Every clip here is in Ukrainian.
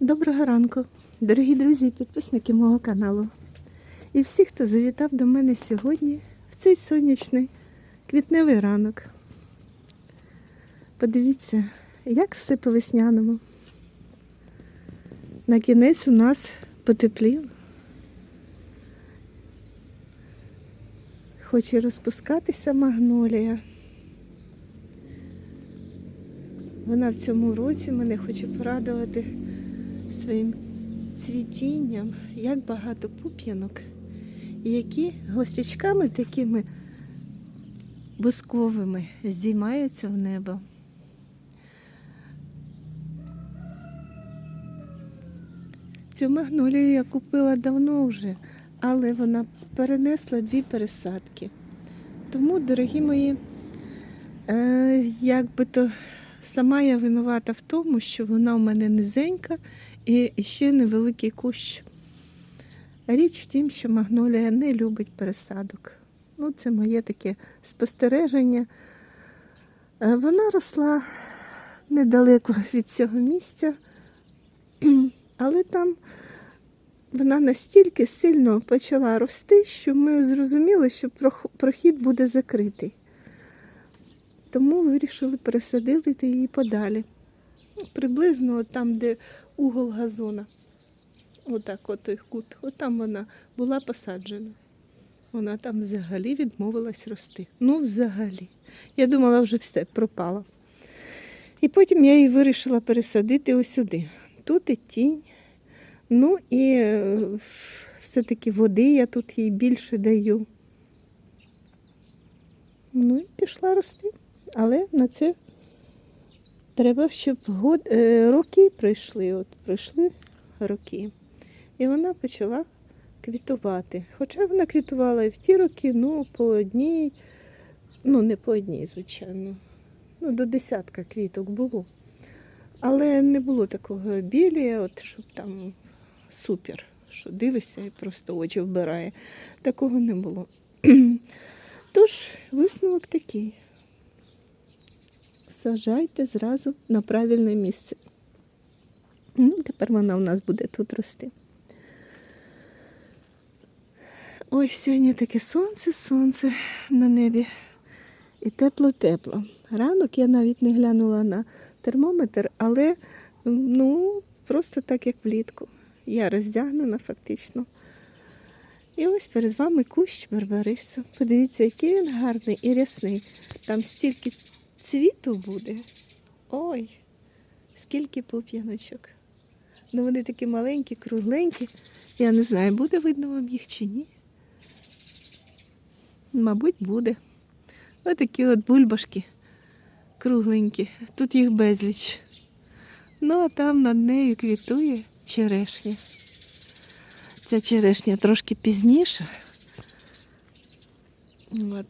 Доброго ранку, дорогі друзі підписники мого каналу. І всі, хто завітав до мене сьогодні в цей сонячний квітневий ранок. Подивіться, як все по-весняному. На кінець у нас потепліло. Хоче розпускатися магнолія. Вона в цьому році мене хоче порадувати своїм цвітінням, як багато пуп'янок, які гострячками такими бусковими здіймаються в небо. Цю магнолію я купила давно вже, але вона перенесла дві пересадки. Тому, дорогі мої, е, як то сама я винувата в тому, що вона у мене низенька і ще невеликий кущ. Річ в тім, що магнолія не любить пересадок. Ну, це моє таке спостереження. Е, Вона росла недалеко від цього місця, але там вона настільки сильно почала рости, що ми зрозуміли, що прохід буде закритий. Тому вирішили пересадити її подалі. Приблизно там, де угол газона. Отак, от той кут. От там вона була посаджена. Вона там взагалі відмовилась рости. Ну, взагалі. Я думала, вже все пропало. І потім я її вирішила пересадити ось сюди. Тут і тінь. Ну і е, все-таки води я тут їй більше даю. Ну і пішла рости. Але на це треба, щоб год, е, роки пройшли. От пройшли роки. І вона почала квітувати. Хоча вона квітувала і в ті роки, ну, по одній, ну, не по одній, звичайно. Ну, до десятка квіток було. Але не було такого обілія, от щоб там супер, що дивишся і просто очі вбирає. Такого не було. Тож, висновок такий. Сажайте зразу на правильне місце. Ну, тепер вона у нас буде тут рости. Ось сьогодні таке сонце, сонце на небі. І тепло-тепло. Ранок я навіть не глянула на термометр, але ну, просто так, як влітку. Я роздягнена фактично. І ось перед вами кущ барбарису. Подивіться, який він гарний і рясний. Там стільки цвіту буде. Ой, скільки пуп'яночок. Ну вони такі маленькі, кругленькі. Я не знаю, буде видно вам їх чи ні. Мабуть, буде. Отакі от бульбашки кругленькі. Тут їх безліч. Ну, а там над нею квітує черешня. Ця черешня трошки пізніша. От.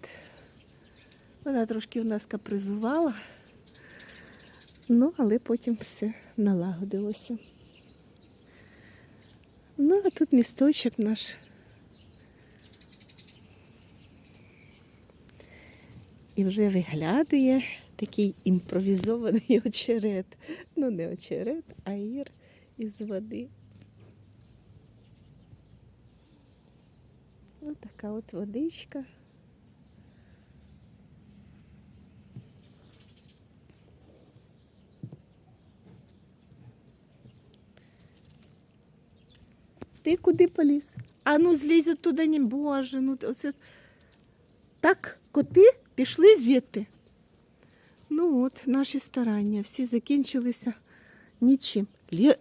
Вона трошки у нас капризувала. Ну, але потім все налагодилося. Ну, а тут місточок наш. І вже виглядує такий імпровізований очерет. Ну, не очерет, а ір із води. Ось така от водичка. Ти куди поліз? А ну злізь туди, не боже. Ну, оце... Так, коти пішли звідти. Ну от, наші старання всі закінчилися нічим. Лє...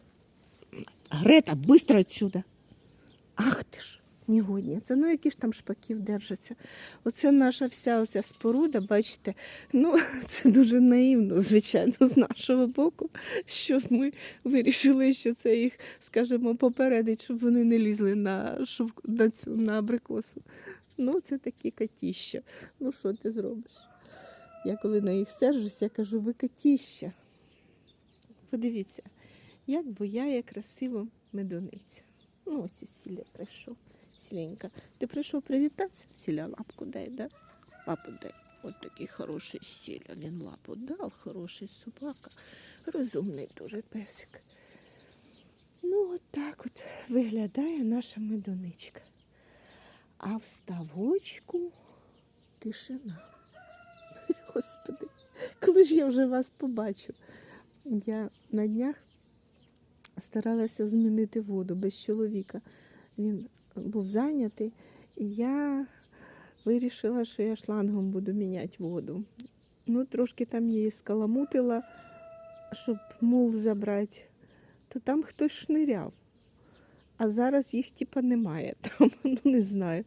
Грета, швидко відсюди. Ах ти ж, негодниця. Ну які ж там шпаків держаться. Оце наша вся оця споруда, бачите, ну це дуже наївно, звичайно, з нашого боку, що ми вирішили, що це їх, скажімо, попередить, щоб вони не лізли на, шов- на цю на абрикосу. Ну, це такі котіща. Ну, що ти зробиш? Я коли на їх сержусь, я кажу, ви котіща. Подивіться, як буяє красиво медуниця. Ну, ось і Сіля прийшов. Сіленька, ти прийшов привітатися? Сіля лапку дай, да? Лапу дай. От такий хороший Сіля. Він лапу дав, хороший собака. Розумний дуже песик. Ну, от так от виглядає наша медуничка. А в ставочку тишина. Господи, коли ж я вже вас побачу? Я на днях старалася змінити воду без чоловіка. Він був зайнятий, і я вирішила, що я шлангом буду міняти воду. Ну, трошки там її скаламутила, щоб мул забрати, то там хтось шниряв. А зараз їх типа немає там, ну не знаю,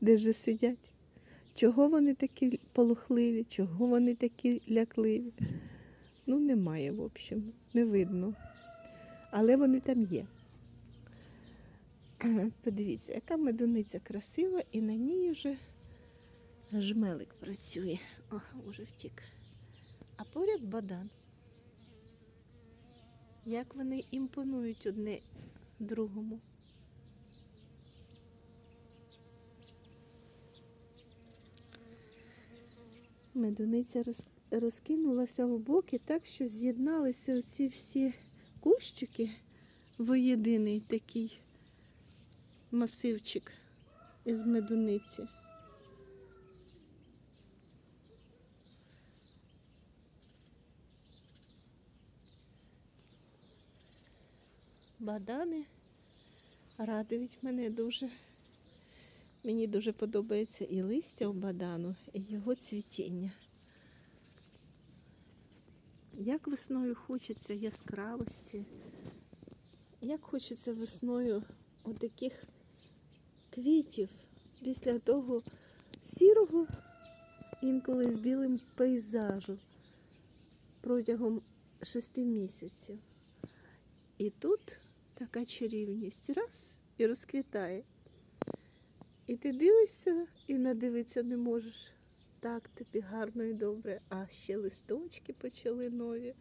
де ж сидять. Чого вони такі полохливі, чого вони такі лякливі? Ну, немає, в общем, не видно. Але вони там є. Подивіться, яка медуниця красива, і на ній вже жмелик працює. О, уже втік. А поряд бадан. Як вони імпонують одне другому. Медуниця роз, розкинулася в боки так, що з'єдналися оці всі кущики воєдиний такий масивчик із медуниці. Бадани радують мене дуже. Мені дуже подобається і листя у бадану, і його цвітіння. Як весною хочеться яскравості, як хочеться весною отаких квітів після того сірого, інколи з білим пейзажу протягом шести місяців. І тут така чарівність раз і розквітає. І ти дивишся і надивитися не можеш. Так тобі гарно і добре, а ще листочки почали нові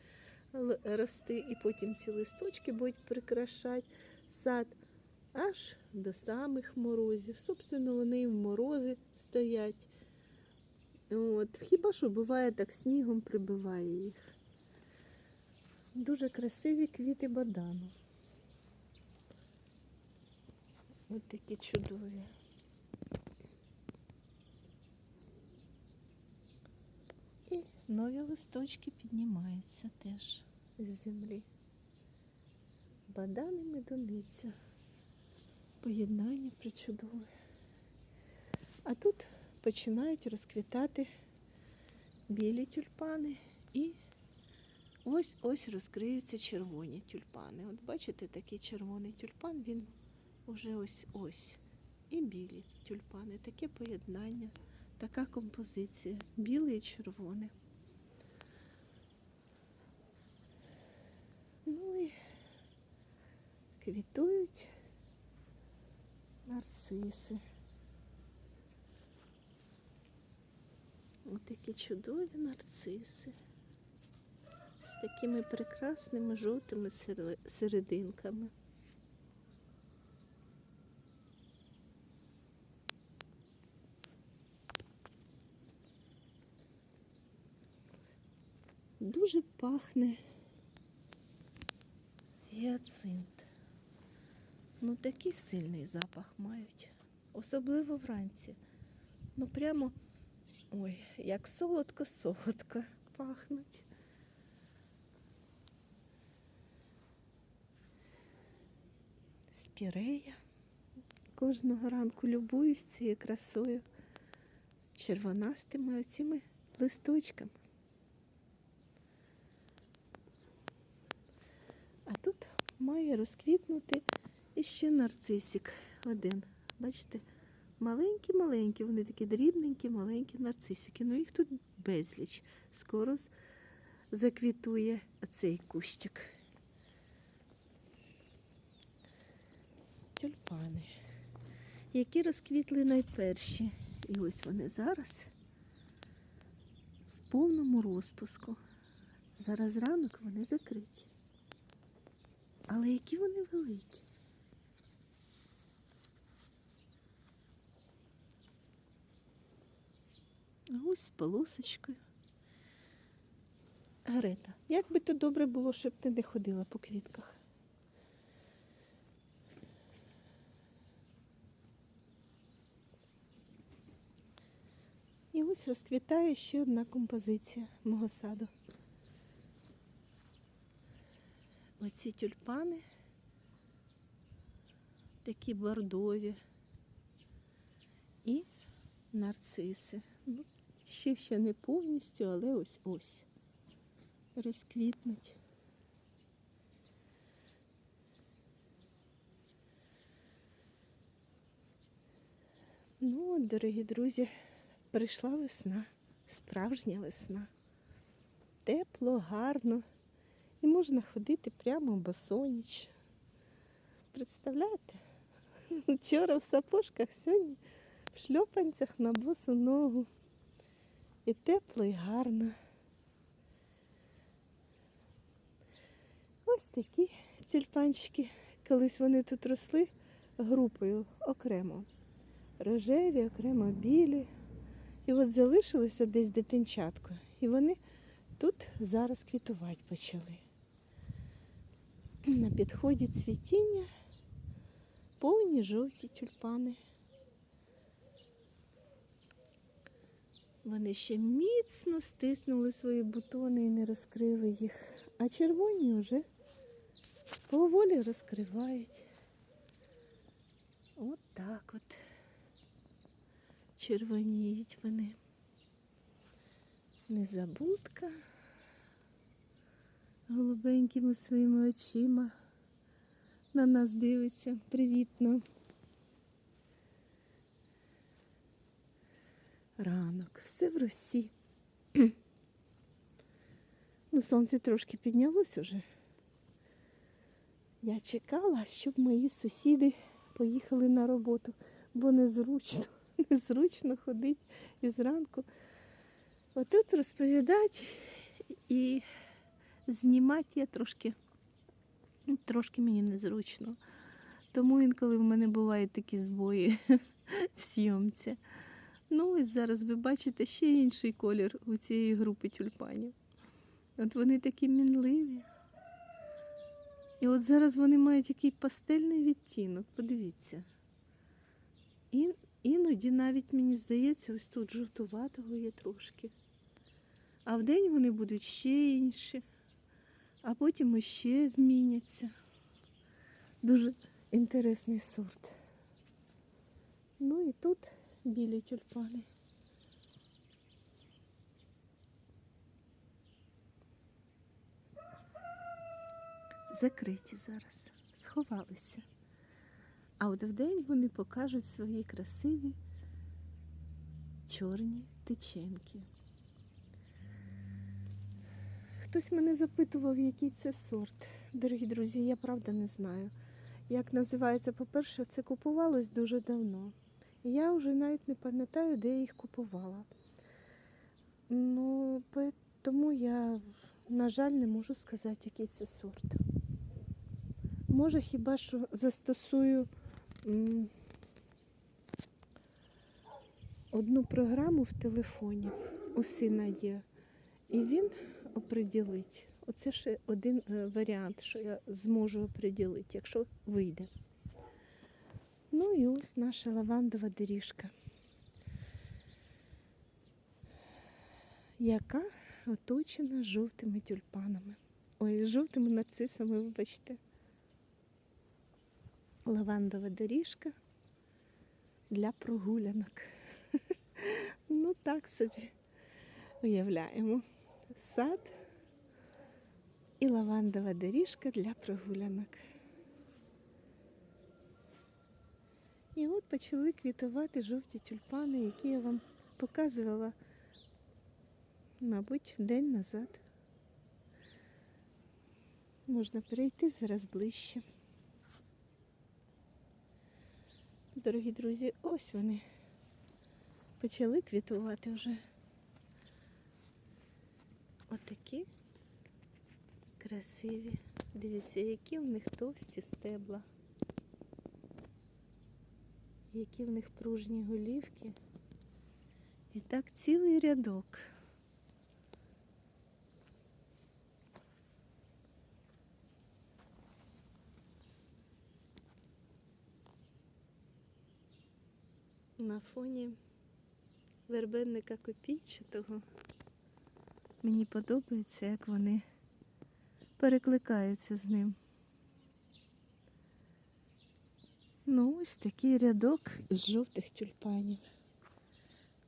рости, і потім ці листочки будуть прикрашати сад аж до самих морозів. Собственно, вони і в морози стоять. От. Хіба що буває так снігом прибиває їх. Дуже красиві квіти бадану. Ось такі чудові. І нові листочки піднімаються теж з землі. Бадан і медуниця. Поєднання причудове. А тут починають розквітати білі тюльпани і ось ось розкриються червоні тюльпани. От бачите, такий червоний тюльпан, він уже ось ось. І білі тюльпани. Таке поєднання, така композиція. Біле і червоне. Ну і квітують нарциси. Ось такі чудові нарциси. З такими прекрасними жовтими серединками. Дуже пахне гіацинт. Ну, такий сильний запах мають. Особливо вранці. Ну прямо ой, як солодко-солодко пахнуть. Спірея. Кожного ранку любуюсь цією красою, червонастими оціми листочками. А тут має розквітнути іще нарцисик один. Бачите, маленькі-маленькі, вони такі дрібненькі, маленькі нарцисики. Ну їх тут безліч. Скоро заквітує цей кущик. Тюльпани, які розквітли найперші. І ось вони зараз в повному розпуску. Зараз ранок вони закриті. Але які вони великі. Ось з полосочкою. Грета, як би то добре було, щоб ти не ходила по квітках. І ось розквітає ще одна композиція мого саду. Оці тюльпани такі бордові і нарциси. Ще ще не повністю, але ось ось розквітнуть. Ну, от, дорогі друзі, прийшла весна, справжня весна. Тепло, гарно. І можна ходити прямо босоніч. Представляєте? Вчора в сапожках, сьогодні в шльопанцях на босу ногу. І тепло, і гарно. Ось такі тюльпанчики. Колись вони тут росли групою окремо. Рожеві, окремо білі. І от залишилося десь дитинчатко. І вони тут зараз квітувати почали. На підході цвітіння, повні жовті тюльпани. Вони ще міцно стиснули свої бутони і не розкрили їх, а червоні вже поволі розкривають. От так от червоніють вони. Незабудка голубенькими своїми очима на нас дивиться привітно. Ранок, все в росі. Ну, сонце трошки піднялось уже. Я чекала, щоб мої сусіди поїхали на роботу, бо незручно, незручно ходити і зранку. Отут розповідати і знімати я трошки, трошки мені незручно. Тому інколи в мене бувають такі збої в зйомці. Ну, ось зараз ви бачите ще інший колір у цієї групи тюльпанів. От вони такі мінливі. І от зараз вони мають який пастельний відтінок, подивіться. І, іноді навіть мені здається, ось тут жовтуватого є трошки. А вдень вони будуть ще інші, а потім іще зміняться. Дуже інтересний сорт. Ну і тут білі тюльпани. Закриті зараз, сховалися. А от вдень вони покажуть свої красиві чорні тиченки. Хтось мене запитував, який це сорт. Дорогі друзі, я правда не знаю. Як називається, по-перше, це купувалось дуже давно. Я вже навіть не пам'ятаю, де я їх купувала. Ну, тому я, на жаль, не можу сказати, який це сорт. Може, хіба що застосую одну програму в телефоні. У сина є. І він оприділить. Оце ще один е, варіант, що я зможу оприділити, якщо вийде. Ну і ось наша лавандова доріжка, яка оточена жовтими тюльпанами. Ой, жовтими нарцисами, вибачте. Лавандова доріжка для прогулянок. Ну так собі уявляємо. Сад і лавандова доріжка для прогулянок. І от почали квітувати жовті тюльпани, які я вам показувала, мабуть, день назад. Можна перейти зараз ближче. Дорогі друзі, ось вони почали квітувати вже. Отакі красиві. Дивіться, які в них товсті стебла. Які в них пружні голівки. І так цілий рядок. На фоні вербенника копійчатого. Мені подобається, як вони перекликаються з ним. Ну, ось такий рядок із жовтих тюльпанів.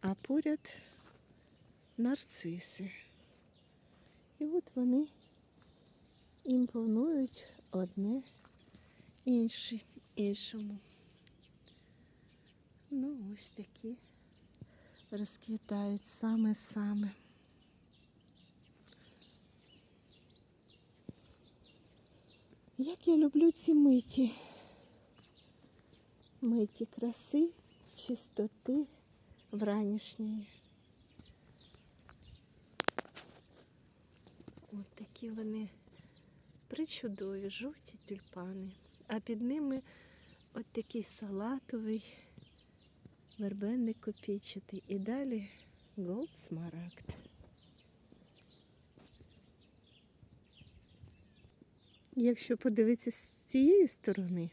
А поряд нарциси. І от вони імпонують одне інший, іншому. Ну, ось такі розквітають саме-саме. Як я люблю ці миті. Миті краси, чистоти вранішньої. От такі вони причудові, жовті тюльпани. А під ними от такий салатовий вербенник копійчатий. І далі голд смарагд. Якщо подивитися з цієї сторони,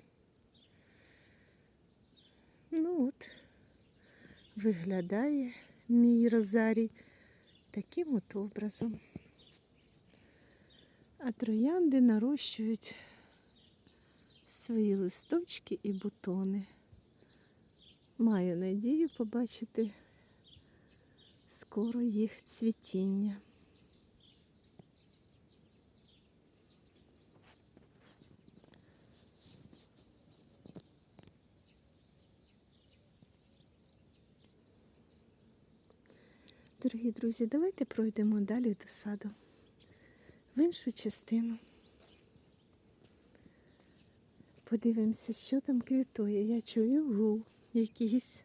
ну от, виглядає мій розарій таким от образом. А троянди нарощують свої листочки і бутони. Маю надію побачити скоро їх цвітіння. Дорогі друзі, давайте пройдемо далі до саду в іншу частину. Подивимося, що там квітує. Я чую гул якийсь.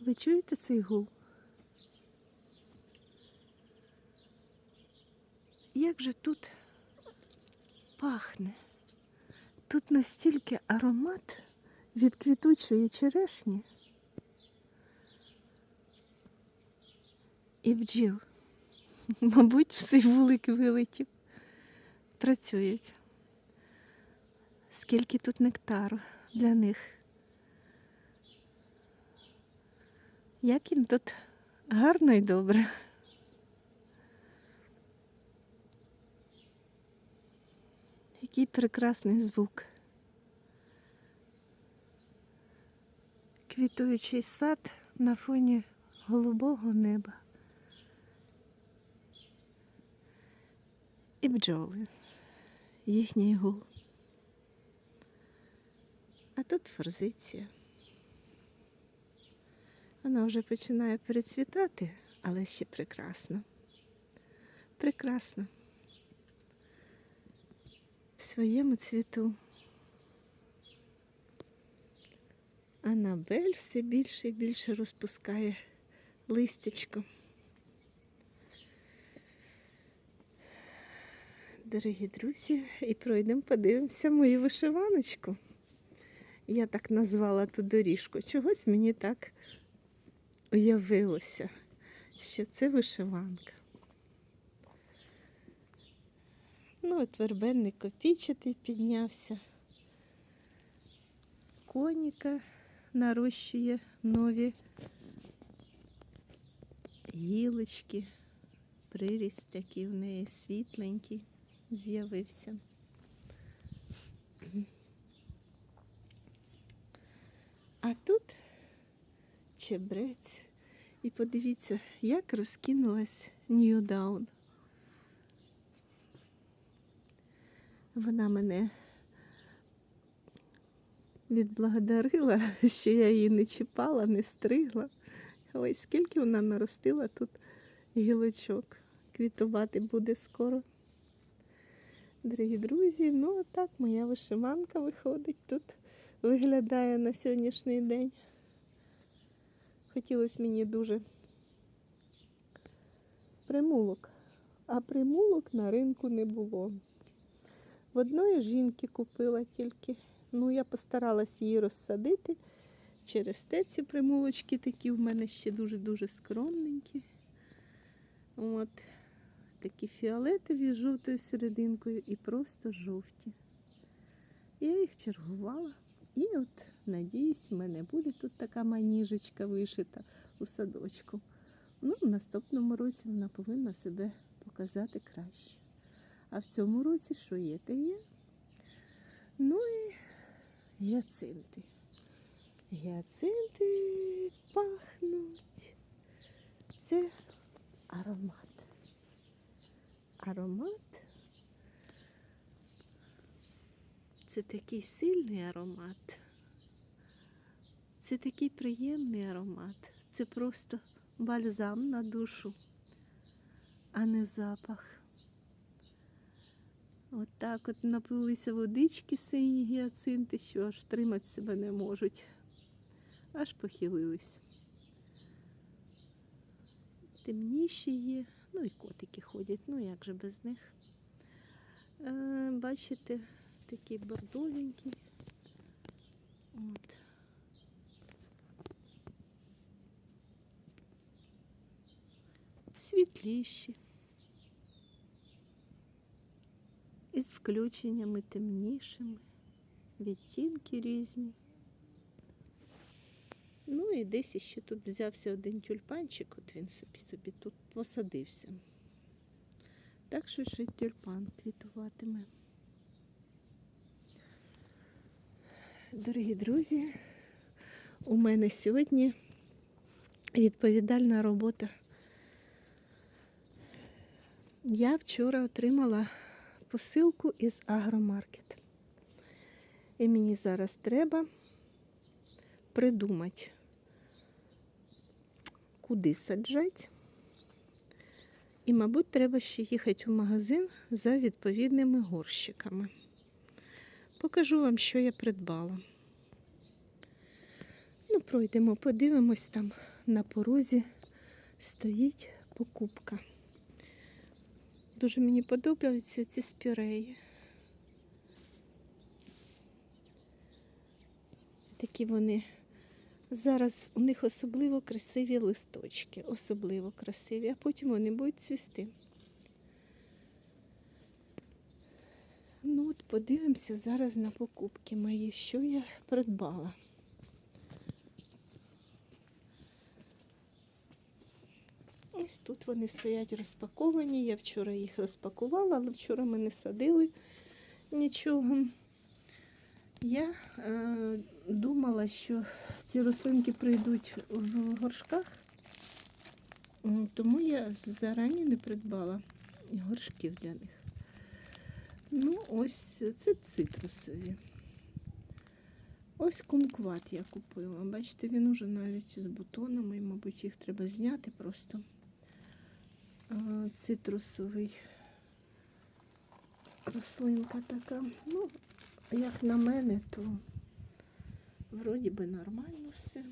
Ви чуєте цей гул? Як же тут пахне? Тут настільки аромат від квітучої черешні і бджіл. Мабуть, цей вулик вилетів. Працюють. Скільки тут нектару для них. Як їм тут гарно і добре. Який прекрасний звук. Квітуючий сад на фоні голубого неба. І бджоли, їхній гул. А тут форзиція. Вона вже починає перецвітати, але ще прекрасно. Прекрасно. В своєму цвіту. Анабель все більше і більше розпускає листячко. Дорогі друзі, і пройдемо, подивимося мою вишиваночку. Я так назвала ту доріжку. Чогось мені так уявилося, що це вишиванка. Ну, от вербенник копійчатий піднявся. Коніка нарощує нові гілочки. Приріст такий в неї світленький з'явився. А тут чебрець. І подивіться, як розкинулась Ньюдаун. Вона мене відблагодарила, що я її не чіпала, не стригла. Ой, скільки вона наростила тут гілочок. Квітувати буде скоро. Дорогі друзі, ну так моя вишиванка виходить тут, виглядає на сьогоднішній день. Хотілося мені дуже примулок, а примулок на ринку не було. В одної жінки купила тільки, ну я постаралась її розсадити. Через те ці примулочки такі в мене ще дуже-дуже скромненькі. От такі фіолетові з жовтою серединкою і просто жовті. Я їх чергувала І от, надіюсь, в мене буде тут така маніжечка вишита у садочку. Ну, в наступному році вона повинна себе показати краще. А в цьому році що є, те є. Ну і гіацинти. Гіацинти пахнуть. Це аромат. Аромат. Це такий сильний аромат. Це такий приємний аромат. Це просто бальзам на душу, а не запах. От так от напилися водички сині гіацинти, що аж втримати себе не можуть. Аж похилились. Темніші є, ну і котики ходять, ну як же без них. Е, бачите, такий бордовенький. От. Світліші. Із включеннями темнішими, відтінки різні. Ну і десь ще тут взявся один тюльпанчик, от він собі собі тут посадився. Так що ще тюльпан квітуватиме. Дорогі друзі, у мене сьогодні відповідальна робота. Я вчора отримала посилку із агромаркет. І мені зараз треба придумати, куди саджати. І, мабуть, треба ще їхати в магазин за відповідними горщиками. Покажу вам, що я придбала. Ну, пройдемо, подивимось, там на порозі стоїть покупка. Дуже мені подобаються ці спіреї. Такі вони. Зараз у них особливо красиві листочки, особливо красиві, а потім вони будуть цвісти. Ну от подивимося зараз на покупки мої, що я придбала. Ось тут вони стоять розпаковані. Я вчора їх розпакувала, але вчора ми не садили нічого. Я е, думала, що ці рослинки прийдуть в горшках, тому я зарані не придбала горшків для них. Ну, ось це цитрусові. Ось кумкват я купила. Бачите, він уже навіть з бутонами, мабуть, їх треба зняти просто. Цитрусовий рослинка така. Ну, як на мене, то вроді би нормально все.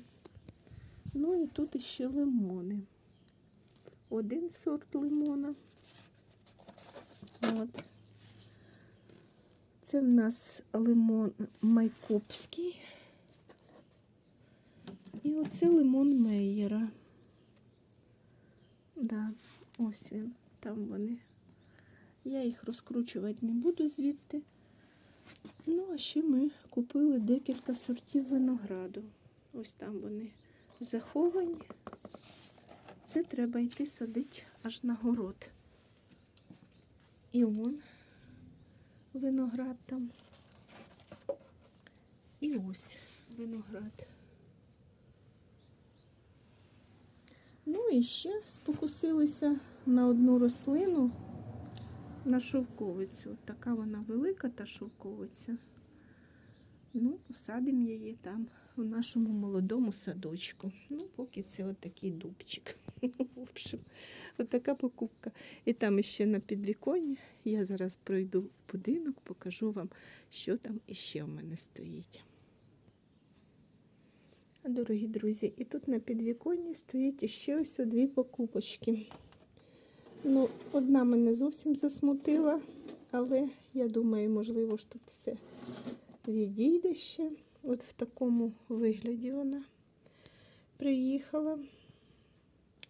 Ну і тут ще лимони. Один сорт лимона. От. Це в нас лимон майкопський. І оце лимон Мейєра. Да, ось він, там вони. Я їх розкручувати не буду звідти. Ну, а ще ми купили декілька сортів винограду. Ось там вони заховані. Це треба йти садити аж на город. І вон виноград там. І ось виноград. Ну і ще спокусилися на одну рослину, на шовковицю. От така вона велика, та шовковиця. Ну, посадимо її там в нашому молодому садочку. Ну, поки це от такий дубчик. В общем, от така покупка. І там ще на підвіконні. Я зараз пройду в будинок, покажу вам, що там іще в мене стоїть. Дорогі друзі, і тут на підвіконні стоїть іще ось дві покупочки. Ну, одна мене зовсім засмутила, але я думаю, можливо ж тут все відійде ще. От в такому вигляді вона приїхала.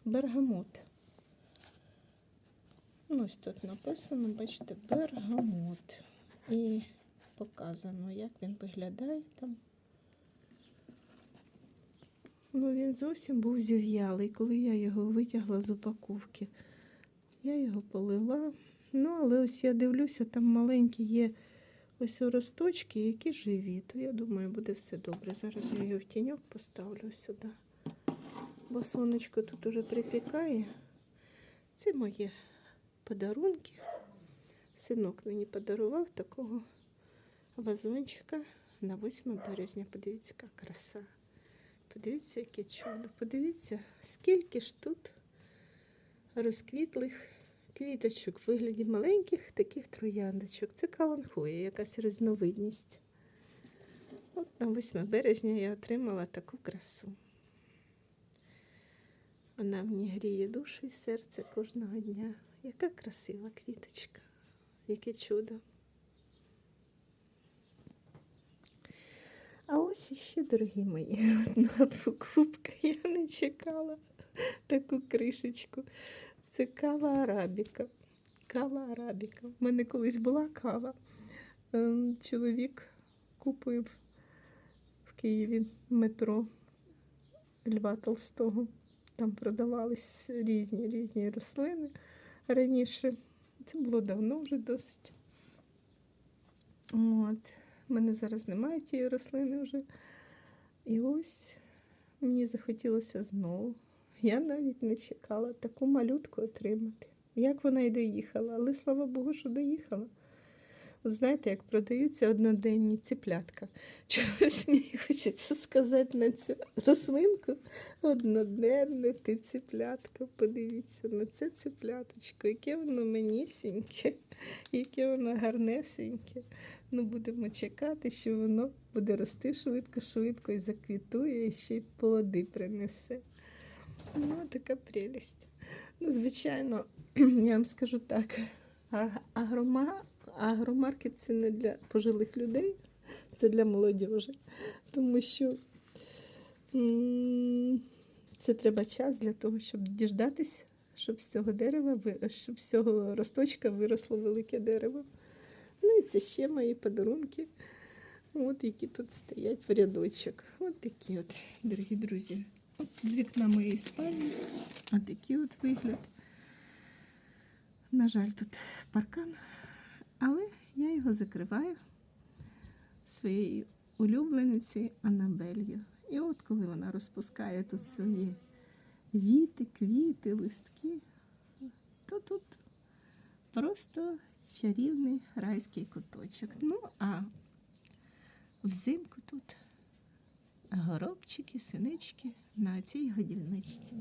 Бергамот. Ну, ось тут написано, бачите, бергамот. І показано, як він виглядає там. Ну, він зовсім був зів'ялий, коли я його витягла з упаковки. Я його полила. Ну, але ось я дивлюся, там маленькі є ось росточки, які живі. То я думаю, буде все добре. Зараз я його в тіньок поставлю сюди. Бо сонечко тут уже припікає. Це мої подарунки. Синок мені подарував такого вазончика на 8 березня. Подивіться, яка краса. Подивіться, яке чудо. Подивіться, скільки ж тут розквітлих квіточок в вигляді маленьких таких трояндочок. Це каланхоя, якась різновидність. От на 8 березня я отримала таку красу. Вона мені гріє душу і серце кожного дня. Яка красива квіточка, яке чудо. А ось іще, дорогі мої, одна покупка. Я не чекала таку кришечку. Це кава арабіка. Кава арабіка. У мене колись була кава. Ем, Чоловік купив в Києві метро Льва Толстого. Там продавались різні різні рослини раніше. Це було давно вже досить. От. У мене зараз немає тієї рослини вже. І ось мені захотілося знову. Я навіть не чекала таку малютку отримати. Як вона й доїхала, але слава Богу, що доїхала. Знаєте, як продаються одноденні ціплятка. Чогось мені хочеться сказати на цю рослинку. Одноденне ти ціплятка. Подивіться на це ціпляточко, яке воно манісіньке, яке воно гарнесеньке. Ну, будемо чекати, що воно буде рости швидко-швидко і заквітує, і ще й плоди принесе. Ну, така прелість. Ну, звичайно, я вам скажу так, агрома, агромаркет це не для пожилих людей, це для молодіжі. Тому що це треба час для того, щоб діждатись, щоб з цього дерева, щоб з цього росточка виросло велике дерево. Ну і це ще мої подарунки, от які тут стоять в рядочок. От такі от, дорогі друзі. От з вікна моєї спальні. От такий от вигляд. На жаль, тут паркан, але я його закриваю своєю улюбленицею Анабелью. І от коли вона розпускає тут свої віти, квіти, листки, то тут просто чарівний райський куточок. Ну, а взимку тут горобчики, синички на цій годівничці.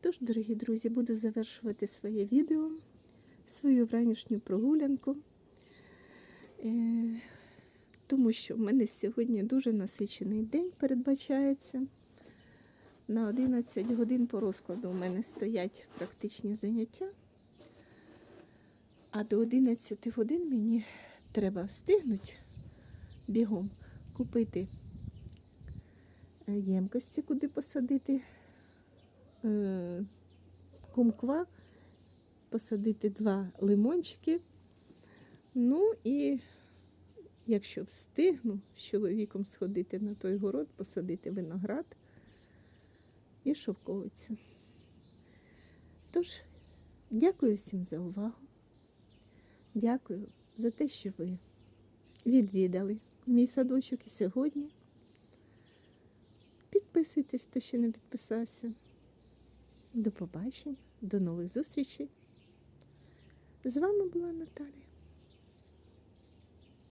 Тож, дорогі друзі, буду завершувати своє відео, свою вранішню прогулянку, Е, тому що в мене сьогодні дуже насичений день передбачається. На 11 годин по розкладу у мене стоять практичні заняття. А до 11 годин мені треба встигнути бігом купити е, ємкості, куди посадити е, кумква, посадити два лимончики. Ну і якщо встигну з чоловіком сходити на той город, посадити виноград і шовковицю. Тож, дякую всім за увагу. Дякую за те, що ви відвідали мій садочок і сьогодні. Підписуйтесь, хто ще не підписався. До побачення, до нових зустрічей. З вами була Наталія.